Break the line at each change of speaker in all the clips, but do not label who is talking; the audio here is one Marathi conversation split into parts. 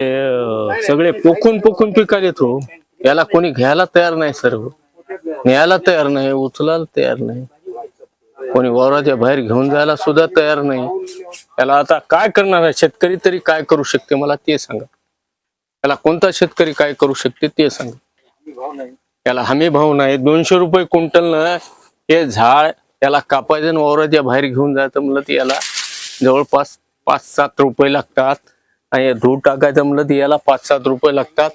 सगळे पोखून पोखून पिकाले तो याला कोणी घ्यायला तयार नाही सर्व. न्यायला तयार नाही उचलायला तयार नाही. कोणी वावराच्या बाहेर घेऊन जायला सुद्धा तयार नाही. याला आता काय करणार आहे? शेतकरी तरी काय करू शकते? मला ते सांगा. याला कोणता शेतकरी काय करू शकते ते सांगा. याला हमी भाव नाही. दोनशे रुपये क्विंटल हे झाड याला कापायचं वावराच्या बाहेर घेऊन जायचं म्हणलं तर याला जवळपास पाच सात रुपये लागतात. आणि धूळ टाकायचं म्हणलं तर याला पाच सात रुपये लागतात.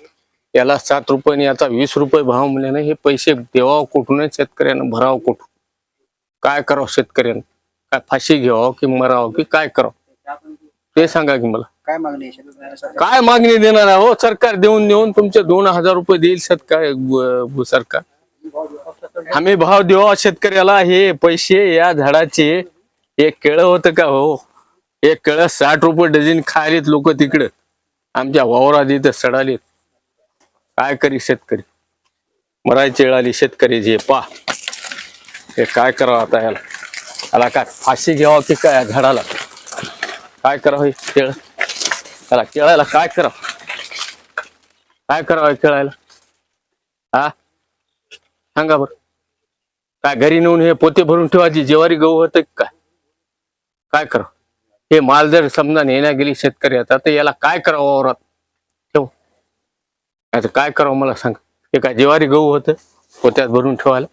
याला सात रुपये आणि याचा वीस रुपये भाव म्हणल्याने हे पैसे देवावं कुठून शेतकऱ्यानं भरावं कुठून? काय करावं शेतकऱ्यानं? काय फाशी घ्यावं की मरावं की काय करावं? ते सांगा की मला.
काय मागणी?
काय मागणी देणार आहे? हो सरकार देऊन देऊन तुमचे दोन हजार रुपये देईल शेतकरी सरकार. आम्ही भाव देऊ शेतकऱ्याला हे पैसे या झाडाचे. हे केळं होतं का? हो. एक कळस साठ रुपये डझन खायलेत लोक तिकडं. आमच्या वावरात इथं सडालीत. काय करी शेतकरी? मरायची वेळ आली शेतकरी जे पा. हे काय करावं आता याला? याला काय फाशी घ्यावा की काय या झाडाला काय करावं हे केळ त्याला केळायला काय करावं? काय करावं केळायला हा सांगा बर. काय घरी नेऊन हे पोते भरून ठेवायची जेवारी गहू होतं काय? काय करावं? हे माल जर समजा नेण्या गेली शेतकरी आता तर याला काय करावं वावरात ठेव. आता काय करावं मला सांग. हे काय जिवारी गहू होतं? पोत्यात भरून ठेवायला.